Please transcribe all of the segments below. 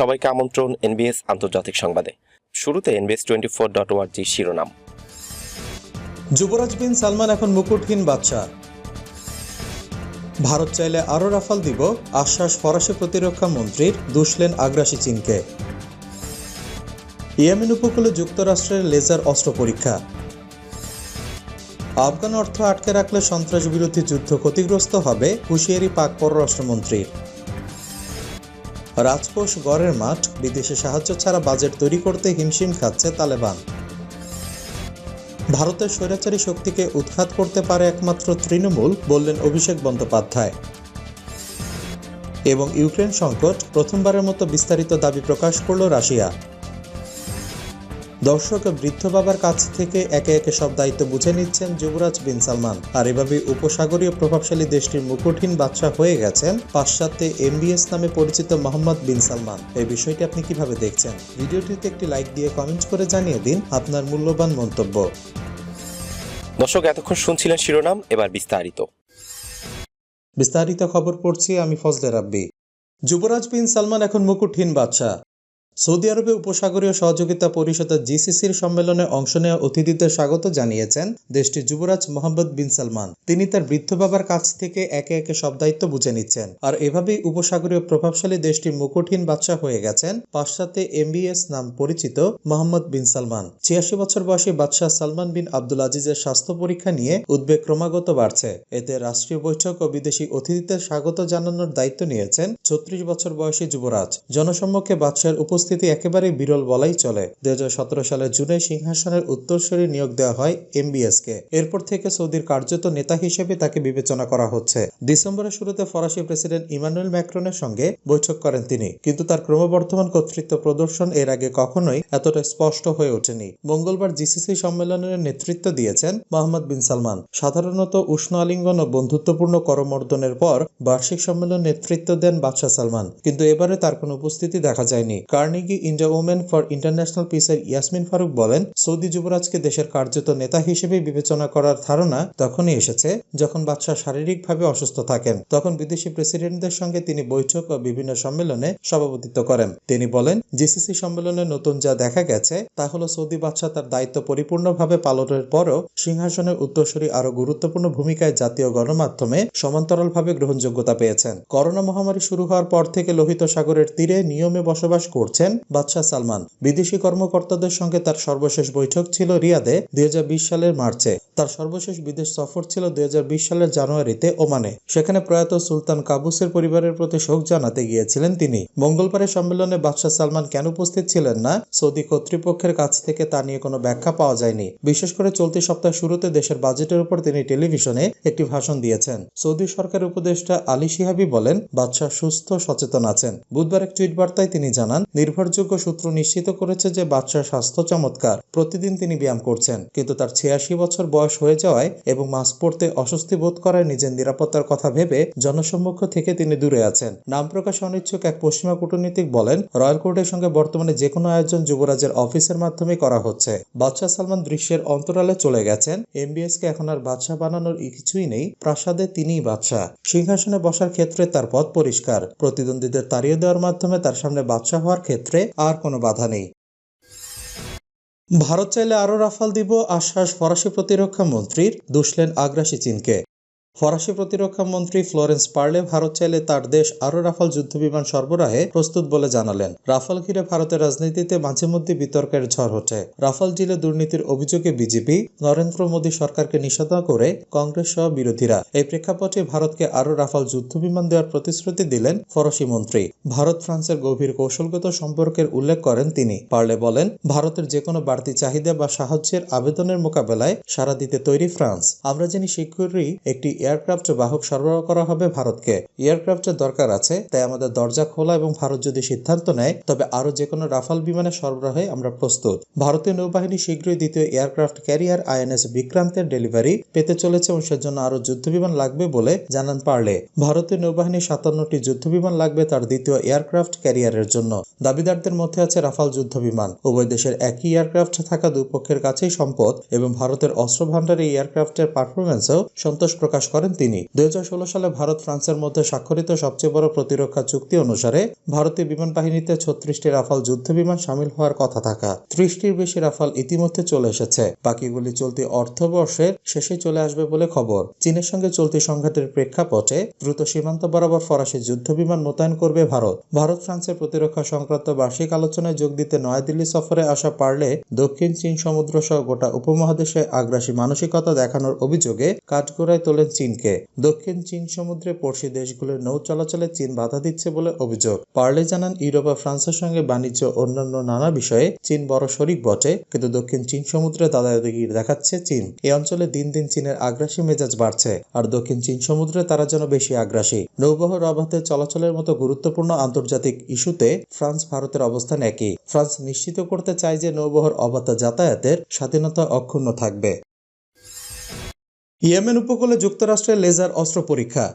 সবাইকে আমন্ত্রণ এনবিএস আন্তর্জাতিক সংবাদে। শুরুতে এনবিএস টোয়েন্টি ফোর ডট ওয়ার্জি শিরোনাম। যুবরাজ বিন সালমান এখন মুকুটহীন বাদশাহ ভারত চাইলে আরও রাফাল দিব, আশ্বাস ফরাসি প্রতিরক্ষা মন্ত্রীর, দুষলেন আগ্রাসী চীনকে। ইয়েমেন উপকূলে যুক্তরাষ্ট্রের লেজার অস্ত্র পরীক্ষা। আফগান অর্থ আটকে রাখলে সন্ত্রাস বিরোধী যুদ্ধ ক্ষতিগ্রস্ত হবে হুঁশিয়ারি পাক পররাষ্ট্রমন্ত্রীর। রাজকোষ, গড়ের মাঠ, বিদেশে সাহায্য ছাড়া বাজেট তৈরি করতে হিমশিম খাচ্ছে তালেবান। ভারতের স্বৈরাচারী শক্তিকে উৎখাত করতে পারে একমাত্র তৃণমূল, বললেন অভিষেক বন্দ্যোপাধ্যায়। এবং ইউক্রেন সংকট প্রথমবারের মতো বিস্তারিত দাবি প্রকাশ করল রাশিয়া। দর্শক বৃদ্ধ বাবার কাছ থেকে একে একে সব দায়িত্ব বুঝে নিচ্ছেন যুবরাজ বিন সালমান। আর এভাবে উপসাগরীয় প্রভাবশালী দেশটির মুকুটহীন বাদশাহ হয়ে গেছেন পাশ্চাত্যে এমবিএস নামে পরিচিত মোহাম্মদ বিন সালমান। এই বিষয়টি আপনি কীভাবে দেখছেন? ভিডিওটিতে একটি লাইক দিয়ে কমেন্ট করে জানিয়ে দিন আপনার মূল্যবান মন্তব্য। দর্শক এতক্ষণ শুনছিলেন শিরোনাম এবার বিস্তারিত। বিস্তারিত খবর পড়ছি আমি ফজলে রাব্বি। যুবরাজ বিন সালমান এখন মুকুটহীন বাদশাহ সৌদি আরবে উপসাগরীয় সহযোগিতা পরিষদের জিসিসির সম্মেলনে অংশ নেওয়া অতিথিদের স্বাগত জানিয়েছেন দেশটির যুবরাজ মোহাম্মদ বিন সালমান। তিনি তার বৃদ্ধ বাবার কাছ থেকে একে একে সব দায়িত্ব বুঝে নিচ্ছেন। আর এভাবেই উপসাগরীয় প্রভাবশালী দেশটির মুকুটহীন বাদশাহ হয়ে গেছেন পাশ্চাত্যে এমবিএস নাম পরিচিত মোহাম্মদ বিন সালমান। ছিয়াশি বছর বয়সী বাদশাহ সালমান বিন আব্দুল আজিজের স্বাস্থ্য পরীক্ষা নিয়ে উদ্বেগ ক্রমাগত বাড়ছে। এতে রাষ্ট্রীয় বৈঠক ও বিদেশি অতিথিদের স্বাগত জানানোর দায়িত্ব নিয়েছেন ছত্রিশ বছর বয়সী যুবরাজ। জনসম্মুখে বাদশাহের উপস্থিতি একেবারেই বিরল বলাই চলে। দুই সালের জুনে সিংহাসনের উত্তরসূরি নিয়োগ দেওয়া হয় এমবিএস কে এরপর থেকে সৌদির কার্যত নেতা হিসেবে তাকে বিবেচনা করা হচ্ছে। ডিসেম্বরের শুরুতে ফরাসি প্রেসিডেন্ট ইমানুয়েল ম্যাক্রনের সঙ্গে বৈঠক করেন তিনি। কিন্তু তার ক্রমবর্ধমান কর্তৃত্ব প্রদর্শন এর আগে কখনোই এতটা স্পষ্ট হয়ে ওঠেনি। মঙ্গলবার জিসিসি সম্মেলনের নেতৃত্ব দিয়েছেন মোহাম্মদ বিন সালমান। সাধারণত উষ্ণ আলিঙ্গন ও বন্ধুত্বপূর্ণ করমর্দনের পর বার্ষিক সম্মেলন নেতৃত্ব দেন বাদশাহ সালমান। কিন্তু এবারে তার কোনো উপস্থিতি দেখা যায়নি। Carnegie India women for international পিসের ইয়াসমিন ফারুক বলেন, সৌদি যুবরাজকে দেশের কার্যত নেতা হিসেবে বিবেচনা করার ধারণা তখনই এসেছে যখন বাদশাহ শারীরিকভাবে অসুস্থ থাকেন। তখন বিদেশি প্রেসিডেন্টদের সঙ্গে তিনি বৈঠক ও বিভিন্ন সম্মেলনে সভাপতিত্ব করেন। তিনি বলেন, জিসিসি সম্মেলনে নতুন যা দেখা গেছে তা হলো সৌদি বাদশাহ তার দায়িত্ব পরিপূর্ণভাবে পালনের পরও সিংহাসনের উত্তরসূরি আরও গুরুত্বপূর্ণ ভূমিকায় জাতীয় গণমাধ্যমে সমান্তরালভাবে গ্রহণযোগ্যতা পেয়েছেন। করোনা মহামারী শুরু হওয়ার পর থেকে লোহিত সাগরের তীরে নিয়মে বসবাস করছেন বাদশাহ সালমান। বিদেশি কর্মকর্তাদের সঙ্গে তার সর্বশেষ বৈঠক ছিল রিয়াদে দুই সালের মার্চে। তার সর্বশেষ বিদেশ সফর ছিল দুই সালের জানুয়ারিতে ওমানে। সেখানে প্রয়াত সুলতান কাবুসের পরিবারের প্রতি শোক জানাতে গিয়েছিলেন তিনি। মঙ্গলবারের সম্মেলনে বাদশাহ সালমান কেন উপস্থিত ছিলেন না? সৌদি কর্তৃপক্ষের কাছ থেকে তা নিয়ে কোনো ব্যাখ্যা পাওয়া যায়নি। বিশেষ করে চলতি সপ্তাহ শুরুতে দেশের বাজেটের উপর তিনি টেলিভিশনে একটি ভাষণ দিয়েছেন। সৌদি সরকার উপদেষ্টা আলী শিহাবি বলেন, বাদশাহ সুস্থ সচেতন আছেন। বুধবার এক টুইট বার্তায় তিনি জানান নির্ভরযোগ্য সূত্র নিশ্চিত করেছে যে বাদশাহ স্বাস্থ্য চমৎকার। প্রতিদিন তিনি ব্যায়াম করছেন, কিন্তু তার ছিয়াশি বছর বয়স হয়ে যাওয়ায় এবং মাস্ক পরতে অস্বস্তি বোধ করায় নিজের নিরাপত্তার কথা ভেবে জনসম্মুখ থেকে তিনি দূরে আছেন। নাম প্রকাশ অনিচ্ছুক এক পশ্চিমা কূটনীতিক বলেন, রয়্যাল কোর্টের সঙ্গে বর্তমানে যে কোনো আয়োজন যুবরাজের অফিসের মাধ্যমে করা হচ্ছে। বাদশাহ সালমান দৃশ্যের অন্তরালে চলে গেছেন। এমবিএস কে এখন আর বাদশাহ বানানোর কিছুই নেই। প্রাসাদে তিনিই বাদশাহ। সিংহাসনে বসার ক্ষেত্রে তার পথ পরিষ্কার। প্রতিদ্বন্দ্বীদের তাড়িয়ে দেওয়ার মাধ্যমে তার সামনে বাদশাহ হওয়ার ক্ষেত্রে আর কোনো বাধা নেই। ভারত চাইলে আরও রাফাল দিব আশ্বাস ফরাসি প্রতিরক্ষা মন্ত্রীর, দুষলেন আগ্রাসী চীনকে। ফরাসি প্রতিরক্ষা মন্ত্রী ফ্লোরেন্স পার্লে ভারত চাইলে তার দেশ আরও রাফাল যুদ্ধবিমান সরবরাহে প্রস্তুত বলে জানালেন। রাফাল ঘিরে ভারতের রাজনীতিতে মাঝে মধ্যে বিতর্কের ঝড় ওঠে রাফাল জিলে দুর্নীতির অভিযোগে বিজেপি, নরেন্দ্র মোদী সরকারকে নিষেধ করে কংগ্রেস সহ বিরোধীরা। এই প্রেক্ষাপটে ভারতকে আরও রাফাল যুদ্ধবিমান দেওয়ার প্রতিশ্রুতি দিলেন ফরাসি মন্ত্রী। ভারত ফ্রান্সের গভীর কৌশলগত সম্পর্কের উল্লেখ করেন তিনি। পার্লে বলেন, ভারতের যে কোনো বাড়তি চাহিদা বা সাহায্যের আবেদনের মোকাবেলায় সাড়া দিতে তৈরি ফ্রান্স। আমরা জানি শীঘ্রই একটি এয়ারক্রাফট বাহক সরবরাহ করা হবে ভারতকে। এয়ারক্রাফটের দরকার আছে, তাই আমাদের দরজা খোলা এবং ভারত যদি সিদ্ধান্ত নেয়, তবে আরও যে কোনো রাফাল বিমানের সরবরাহে আমরা প্রস্তুত। ভারতীয় নৌবাহিনী শীঘ্রই দ্বিতীয় এয়ারক্রাফট ক্যারিয়ার আইএনএস বিক্রান্তের ডেলিভারি পেতে চলেছে এবং সেজন্য আরও যুদ্ধবিমান লাগবে বলে জানান পারলে। ভারতীয় নৌবাহিনী সাতান্নটি যুদ্ধবিমান লাগবে তার দ্বিতীয় এয়ারক্রাফট ক্যারিয়ারের জন্য। দাবিদারদের মধ্যে আছে রাফাল যুদ্ধবিমান উভয় দেশের একই এয়ারক্রাফট থাকা দুপক্ষের কাছেই সম্পদ এবং ভারতের অস্ত্র ভান্ডারে এই এয়ারক্রাফটের পারফরমেন্সেও সন্তোষ প্রকাশ করেন তিনি। দুই হাজার ষোলো সালে ভারত ফ্রান্সের মধ্যে স্বাক্ষরিত সবচেয়ে বড় প্রতিরক্ষা চুক্তি অনুসারে ভারতীয় বিমান বাহিনীতে ছত্রিশটি রাফাল যুদ্ধ বিমান সামিল হওয়ার কথা থাকা। ত্রিশটির বেশি রাফাল ইতিমধ্যে চলে এসেছে। বাকিগুলি চলতি অর্থবর্ষের শেষে চলে আসবে বলে খবর। চীনের সঙ্গে চলতি সংঘাতের প্রেক্ষাপটে দ্রুত সীমান্ত বরাবর ফরাসি যুদ্ধ বিমান মোতায়েন করবে ভারত। ভারত ফ্রান্সের প্রতিরক্ষা সংক্রান্ত বার্ষিক আলোচনায় যোগ দিতে নয়াদিল্লি সফরে আসা পারলে দক্ষিণ চীন সমুদ্র সহ গোটা উপমহাদেশে আগ্রাসী মানসিকতা দেখানোর অভিযোগে কাঠগড়ায় তোলেন চীনকে। দক্ষিণ চীন সমুদ্রে পড়শি দেশগুলোর নৌ চলাচলে চীন বাধা দিচ্ছে বলে অভিযোগ। পার্লে জানান, ইউরোপ আর ফ্রান্সের সঙ্গে বাণিজ্য অন্যান্য নানা বিষয়ে চীন বড় শরিক বটে, কিন্তু দক্ষিণ চীন সমুদ্রে দাদাগিরি দেখাচ্ছে চীন। এই অঞ্চলে দিন দিন চীনের আগ্রাসী মেজাজ বাড়ছে, আর দক্ষিণ চীন সমুদ্রে তারা যেন বেশি আগ্রাসী। নৌবহর অবাধে চলাচলের মতো গুরুত্বপূর্ণ আন্তর্জাতিক ইস্যুতে ফ্রান্স, ভারতের অবস্থান একই। ফ্রান্স নিশ্চিত করতে চায় যে নৌবহর অবাধ যাতায়াতের স্বাধীনতা অক্ষুণ্ণ থাকবে। ইয়েমেন উপকূলে যুক্তরাষ্ট্রের লেজার অস্ত্র পরীক্ষা।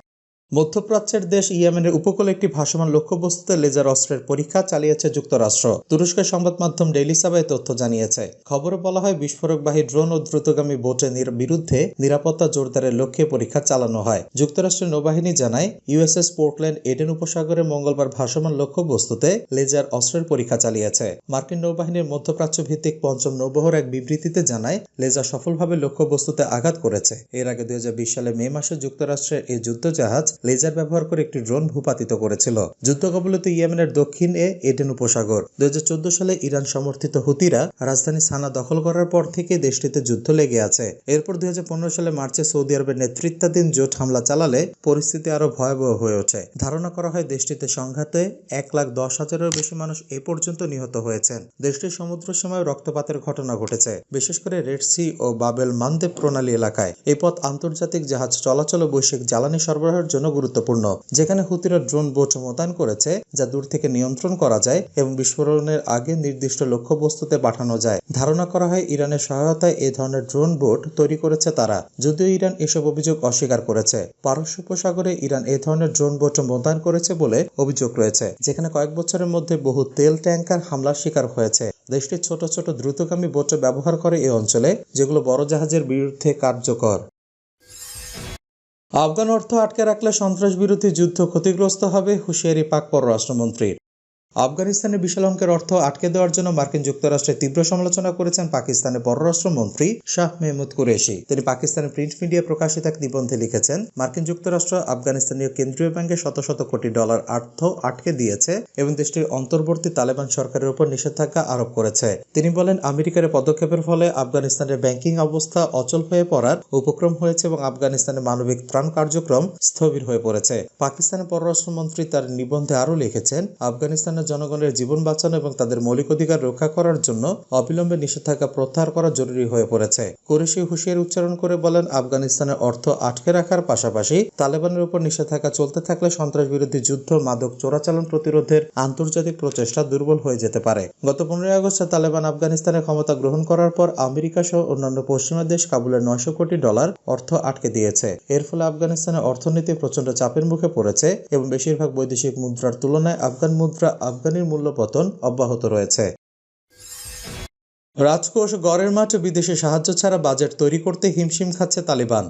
মধ্যপ্রাচ্যের দেশ ইয়েমেনের উপকূলে একটি ভাসমান লক্ষ্যবস্তুতে লেজার অস্ত্রের পরীক্ষা চালিয়েছে যুক্তরাষ্ট্র। তুরস্কের সংবাদ মাধ্যম ডেইলি সাবায় তথ্য জানিয়েছে। খবরে বলা হয়, বিস্ফোরকবাহী ড্রোন ও দ্রুতগামী বোটের বিরুদ্ধে নিরাপত্তা জোরদারের লক্ষ্যে পরীক্ষা চালানো হয়। যুক্তরাষ্ট্রের নৌবাহিনী জানায়, ইউএসএস পোর্টল্যান্ড এডেন উপসাগরে মঙ্গলবার ভাসমান লক্ষ্যবস্তুতে লেজার অস্ত্রের পরীক্ষা চালিয়েছে। মার্কিন নৌবাহিনীর মধ্যপ্রাচ্য ভিত্তিক পঞ্চম নৌবহর এক বিবৃতিতে জানায়, লেজার সফলভাবে লক্ষ্যবস্তুতে আঘাত করেছে। এর আগে দুই হাজার বিশ সালে মে মাসে যুক্তরাষ্ট্রের এই যুদ্ধজাহাজ লেজার ব্যবহার করে একটি ড্রোন ভূপাতিত করেছিল। যুদ্ধ কবলিত ইয়েমেনের দক্ষিণ এ এডেন উপসাগর। দুই হাজার চোদ্দ সালে ইরান সমর্থিত হুতিরা রাজধানী সানা দখল করার পর থেকে দেশটিতে যুদ্ধ লেগে আছে। এরপর দুই সালে মার্চে সৌদি আরবের নেতৃত্বাধীন জোট হামলা চালালে পরিস্থিতি আরও ভয়াবহ হয়ে ওঠে। ধারণা করা হয় দেশটিতে সংঘাতে এক লাখ দশ হাজারের বেশি মানুষ এ পর্যন্ত নিহত হয়েছেন। দেশটির সমুদ্র সীমায় রক্তপাতের ঘটনা ঘটেছে। বিশেষ করে রেড সি ও বাবেল মানদেব প্রণালী এলাকায়। এই পথ আন্তর্জাতিক জাহাজ চলাচল ও বৈশ্বিক জ্বালানি সরবরাহের জন্য গুরুত্বপূর্ণ, যেখানে হুতিরা ড্রোন বোট মোতায়েন করেছে যা দূর থেকে নিয়ন্ত্রণ করা যায় এবং বিস্ফোরণের আগে নির্দিষ্ট লক্ষ্যবস্তুতে পাঠানো যায়। ধারণা করা হয় ইরানের সহায়তায় এ ধরনের ড্রোন বোট তৈরি করেছে তারা, যদিও ইরান এসব অভিযোগ অস্বীকার করেছে। পারস্য উপসাগরে ইরান এ ধরনের ড্রোন বোট মোতায়েন করেছে বলে অভিযোগ রয়েছে, যেখানে কয়েক বছরের মধ্যে বহু তেল ট্যাঙ্কার হামলার শিকার হয়েছে। দেশটি ছোট ছোট দ্রুতগামী বোট ব্যবহার করে এই অঞ্চলে, যেগুলো বড় জাহাজের বিরুদ্ধে কার্যকর। আফগান অর্থ আটকে রাখলে সন্ত্রাস বিরোধী যুদ্ধ ক্ষতিগ্রস্ত হবে হুঁশিয়ারি পাক পররাষ্ট্রমন্ত্রীর। আফগানিস্তানে বিশাল অঙ্কের অর্থ আটকে দেওয়ার জন্য মার্কিন যুক্তরাষ্ট্রের তীব্র সমালোচনা করেছেন পাকিস্তানের পররাষ্ট্রমন্ত্রী শাহ মেহমুদ কুরেশি। তিনি পাকিস্তানের প্রিন্ট মিডিয়ায় প্রকাশিত এক নিবন্ধে লিখেছেন, মার্কিন যুক্তরাষ্ট্র আফগানিস্তানীয় কেন্দ্রীয় ব্যাংকে শত শত কোটি ডলার অর্থ আটকে দিয়েছে এবং দেশটির অন্তর্বর্তী তালেবান সরকারের উপর নিষেধাজ্ঞা আরোপ করেছে। তিনি বলেন, আমেরিকার পদক্ষেপের ফলে আফগানিস্তানের ব্যাংকিং অবস্থা অচল হয়ে পড়ার উপক্রম হয়েছে এবং আফগানিস্তানের মানবিক ত্রাণ কার্যক্রম স্থবির হয়ে পড়েছে। পাকিস্তানের পররাষ্ট্রমন্ত্রী তার নিবন্ধে আরও লিখেছেন, আফগানিস্তানের জনগণের জীবন বাঁচানো এবং তাদের মৌলিক অধিকার রক্ষা করার জন্য অবিলম্বে নিষেধাজ্ঞা প্রত্যাহার করা জরুরি হয়ে পড়েছে। কুরেশি হুঁশিয়ারি উচ্চারণ করে বলেন, আফগানিস্তানের অর্থ আটকে রাখার পাশাপাশি তালেবানের উপর নিষেধাজ্ঞা চলতে থাকলে সন্ত্রাস বিরোধী যুদ্ধ, মাদক চোরাচালান প্রতিরোধের আন্তর্জাতিক প্রচেষ্টা দুর্বল হয়ে যেতে পারে। গত পনেরোই আগস্টে তালেবান আফগানিস্তানের ক্ষমতা গ্রহণ করার পর আমেরিকা সহ অন্যান্য পশ্চিমা দেশ কাবুলের নয়শো কোটি ডলার অর্থ আটকে দিয়েছে। এর ফলে আফগানিস্তানের অর্থনীতি প্রচণ্ড চাপের মুখে পড়েছে এবং বেশিরভাগ বৈদেশিক মুদ্রার তুলনায় আফগান মুদ্রা আফগানির মূল্য পতন অব্যাহত রয়েছে। রাজকোষ গড়ের মাঠে বিদেশি সাহায্য ছাড়া বাজেট তৈরি করতে হিমশিম খাচ্ছে তালিবান।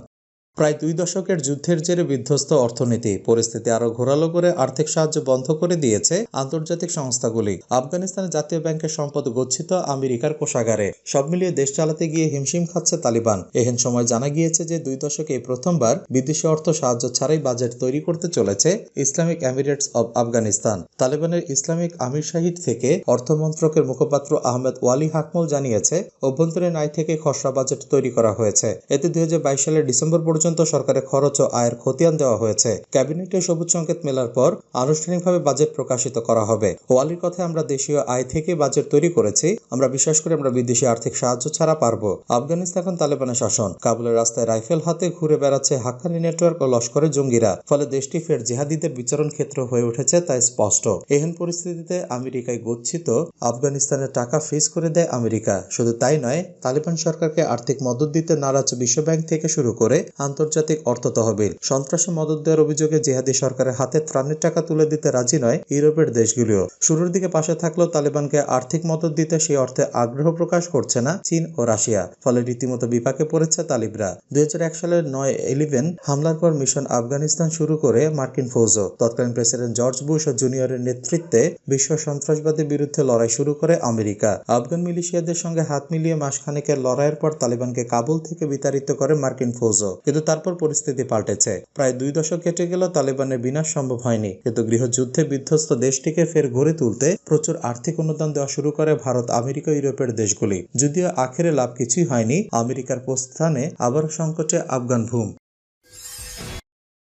প্রায় দুই দশকের যুদ্ধের জেরে বিধ্বস্ত অর্থনীতি। পরিস্থিতি আরও ঘোরালো করে আর্থিক সাহায্য বন্ধ করে দিয়েছে আন্তর্জাতিক সংস্থাগুলি। আফগানিস্তানের জাতীয় ব্যাংকের সম্পদ গচ্ছিত আমেরিকার কোষাগারে। সব মিলিয়ে দেশ চালাতে গিয়ে হিমশিম খাচ্ছে তালিবান। এহেন সময় জানা গিয়েছে যে দুই দশকে প্রথমবার বিদেশি অর্থ সাহায্য ছাড়াই বাজেট তৈরি করতে চলেছে ইসলামিক এমিরেটস অব আফগানিস্তান। তালেবানের ইসলামিক আমির শাহিদ থেকে অর্থমন্ত্রকের মুখপাত্র আহমেদ ওয়ালি হাকমল জানিয়েছে, অভ্যন্তরীণ আয় থেকে খসড়া বাজেট তৈরি করা হয়েছে। এতে দুই হাজার বাইশ সালের ডিসেম্বর পর্যন্ত সরকারের খরচ ও আয়ের খতিয়ান দেওয়া হয়েছে। ক্যাবিনেটে সবুজ সংকেত মেলার পর আনুষ্ঠানিকভাবে বাজেট প্রকাশিত করা হবে। ওয়ালির কথায় আমরা দেশীয় আয় থেকে বাজেট তৈরি করেছি। আমরা বিশ্বাস করি আমরা বিদেশি আর্থিক সাহায্য ছাড়া পারব। আফগানিস্তান এখন তালেবানের শাসন। কাবুলের রাস্তায় রাইফেল হাতে ঘুরে বেড়াচ্ছে হাক্কানি নেটওয়ার্ক ও লস্করের জঙ্গিরা। ফলে দেশটি ফের জিহাদিদের বিচরণ ক্ষেত্র হয়ে উঠেছে তাই স্পষ্ট। এহেন পরিস্থিতিতে আমেরিকায় গচ্ছিত আফগানিস্তানের টাকা ফ্রিজ করে দেয় আমেরিকা। শুধু তাই নয়, তালিবান সরকারকে আর্থিক মদত দিতে নারাজ বিশ্বব্যাংক থেকে শুরু করে আন্তর্জাতিক অর্থ তহবিল। সন্ত্রাসে মদত দেওয়ার অভিযোগে জিহাদি সরকারের হাতে ত্রাণের টাকা তুলে দিতে রাজি নয় ইউরোপের দেশগুলিও। শুরুর দিকে পাশে থাকলেও তালিবানকে আর্থিক মদত দিতে সেই অর্থে আগ্রহ প্রকাশ করছে না চীন ও রাশিয়া। ফলে রীতিমতো বিপাকে পড়েছে তালিবরা। দুই সালের নয় ইলেভেন হামলার পর মিশন আফগানিস্তান শুরু করে মার্কিন ফৌজও। তৎকালীন প্রেসিডেন্ট জর্জ বুশ ও জুনিয়রের নেতৃত্বে বিশ্ব সন্ত্রাসবাদের বিরুদ্ধে লড়াই শুরু করে আমেরিকা। আফগান মিলিশিয়াদের সঙ্গে হাত মিলিয়ে মাসখানেকের লড়াইয়ের পর তালিবানকে কাবুল থেকে বিতাড়িত করে মার্কিন ফৌজও। কিন্তু তারপর পরিস্থিতি পাল্টেছে। প্রায় দুই দশক কেটে গেল তালিবানের বিনাশ সম্ভব হয়নি। কিন্তু গৃহযুদ্ধে বিধ্বস্ত দেশটিকে ফের গড়ে তুলতে প্রচুর আর্থিক অনুদান দেওয়া শুরু করে ভারত, আমেরিকা ইউরোপের দেশগুলি। যদিও আখেরে লাভ কিছুই হয়নি, আমেরিকার প্রস্থানে আবার সংকটে আফগান ভূম।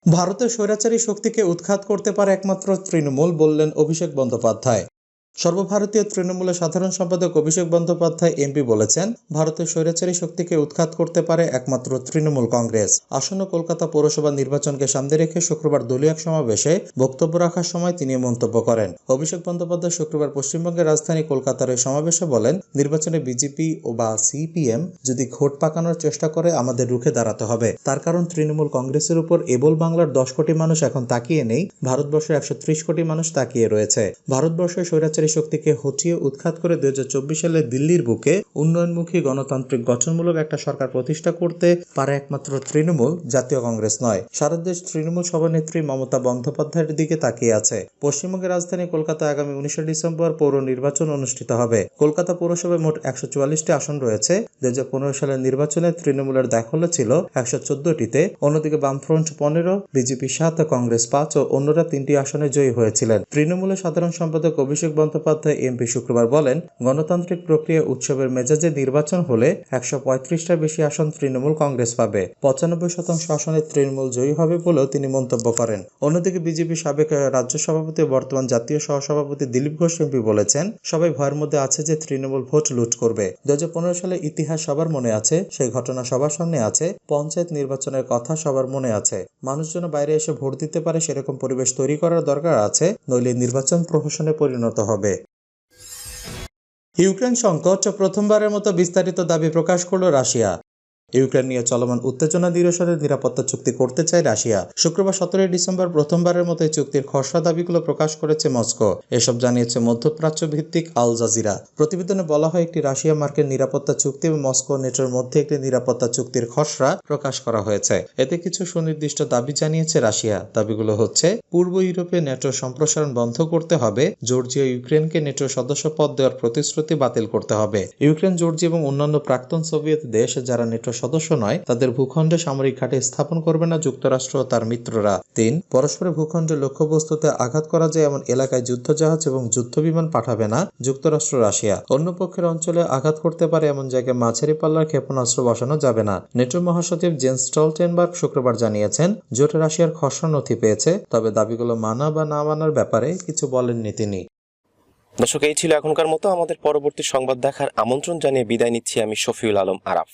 ভারতের স্বৈরাচারী শক্তিকে উৎখাত করতে পারে একমাত্র তৃণমূল বললেন অভিষেক বন্দ্যোপাধ্যায়। সর্বভারতীয় তৃণমূলের সাধারণ সম্পাদক অভিষেক বন্দ্যোপাধ্যায় এমপি বলেছেন, ভারতের স্বৈরাচারী শক্তিকে উৎখাত করতে পারে একমাত্র তৃণমূল কংগ্রেস। আসন্ন কলকাতা পৌরসভা নির্বাচনকে সামনে রেখে শুক্রবার দলীয় সমাবেশে বক্তব্য রাখার সময় তিনি মন্তব্য করেন। অভিষেক বন্দ্যোপাধ্যায় শুক্রবার পশ্চিমবঙ্গের রাজধানী কলকাতার এই সমাবেশে বলেন, নির্বাচনে বিজেপি ও বা সিপিএম যদি ঘোট পাকানোর চেষ্টা করে, আমাদের রুখে দাঁড়াতে হবে। তার কারণ, তৃণমূল কংগ্রেসের উপর এবল বাংলার দশ কোটি মানুষ এখন তাকিয়ে নেই, ভারতবর্ষের একশো ত্রিশ কোটি মানুষ তাকিয়ে রয়েছে। ভারতবর্ষের স্বৈরাচারী শক্তিকে হটিয়ে উৎখাত করে দুই হাজার চব্বিশ সালে দিল্লির বুকে উন্নয়নমুখী গণতান্ত্রিক গঠনমূলক একটা সরকার প্রতিষ্ঠা করতে পারে একমাত্র তৃণমূল, জাতীয় কংগ্রেস নয়। সারা দেশ তৃণমূল সভানেত্রী মমতা বন্দ্যোপাধ্যায়ের দিকে তাকিয়ে আছে। পশ্চিমবঙ্গের রাজধানী কলকাতা আগামী উনিশে ডিসেম্বর পৌর নির্বাচন অনুষ্ঠিত হবে। কলকাতা পৌরসভায় মোট একশো চুয়াল্লিশটি আসন রয়েছে। দুই হাজার পনেরো সালের নির্বাচনে তৃণমূলের দখলে ছিল একশো চোদ্দটিতে। অন্যদিকে বামফ্রন্ট পনেরো, বিজেপি সাত, কংগ্রেস পাঁচ ও অন্যরা তিনটি আসনে জয়ী হয়েছিলেন। তৃণমূলের সাধারণ সম্পাদক অভিষেক বন্দ্যোপাধ্যায় এমপি শুক্রবার বলেন, গণতান্ত্রিক প্রক্রিয়া উৎসবের মেজাজে নির্বাচন হলে একশো পঁয়ত্রিশটার বেশি আসন তৃণমূল কংগ্রেস পাবে। পঁচানব্বই শতাংশ আসনে তৃণমূল জয়ী হবে বলেও তিনি মন্তব্য করেন। অন্যদিকে বিজেপি সাবেক রাজ্য সভাপতি বর্তমান জাতীয় সহসভাপতি দিলীপ ঘোষ এমপি বলেছেন, সবাই ভয়ের মধ্যে আছে যে তৃণমূল ভোট লুট করবে। দু সালে ইতিহাস সবার মনে আছে, সেই ঘটনা সবার সামনে আছে, পঞ্চায়েত নির্বাচনের কথা সবার মনে আছে। মানুষ যেন বাইরে এসে ভোট দিতে পারে সেরকম পরিবেশ তৈরি করার দরকার আছে, নইলে নির্বাচন প্রহসনে পরিণত হবে। ইউক্রেন সংকট প্রথমবারের মতো বিস্তারিত দাবি প্রকাশ করল রাশিয়া। ইউক্রেন নিয়ে চলমান উত্তেজনা নিরসনের নিরাপত্তা চুক্তি করতে চায় রাশিয়া। শুক্রবার সতেরোই ডিসেম্বর প্রথমবারের মতো চুক্তির খসড়া দাবিগুলো প্রকাশ করেছে মস্কো। এসব জানিয়েছে মধ্যপ্রাচ্য ভিত্তিক আল জাজিরা। প্রতিবেদনে বলা হয়, একটি রাশিয়া মার্কের নিরাপত্তা চুক্তি এবং মস্কো নেটোর মধ্যে একটি নিরাপত্তা চুক্তির খসড়া প্রকাশ করা হয়েছে। এতে কিছু সুনির্দিষ্ট দাবি জানিয়েছে রাশিয়া। দাবিগুলো হচ্ছে, পূর্ব ইউরোপে নেটোর সম্প্রসারণ বন্ধ করতে হবে, জর্জিয়া ইউক্রেনকে নেটোর সদস্য পদ দেওয়ার প্রতিশ্রুতি বাতিল করতে হবে। ইউক্রেন, জর্জিয়া এবং অন্যান্য প্রাক্তন সোভিয়েত দেশ, যারা নেটোর সদস্য নয়, তাদের ভূখণ্ডে সামরিক ঘাঁটি স্থাপন করবে না যুক্তরাষ্ট্র ও তার মিত্ররা। তিন, পরস্পরের ভূখণ্ডে লক্ষ্যবস্তুতে আঘাত করা যায় এমন এলাকায় যুদ্ধজাহাজ এবং যুদ্ধ বিমান পাঠাবে না যুক্তরাষ্ট্র, রাশিয়া। অন্য পক্ষের অঞ্চলে আঘাত করতে পারে এমন জায়গায় মাঝারি পাল্লার ক্ষেপণাস্ত্র বসানো যাবে না। নেটো মহাসচিব জেন্স স্টলটেনবার্গ শুক্রবার জানিয়েছেন, জোট রাশিয়ার খসড়া নথি পেয়েছে, তবে দাবিগুলো মানা বা না মানার ব্যাপারে কিছু বলেননি তিনি। দর্শক, এই ছিল এখনকার মতো। আমাদের পরবর্তী সংবাদ দেখার আমন্ত্রণ জানিয়ে বিদায় নিচ্ছি আমি শফিউল আলম আরাফ।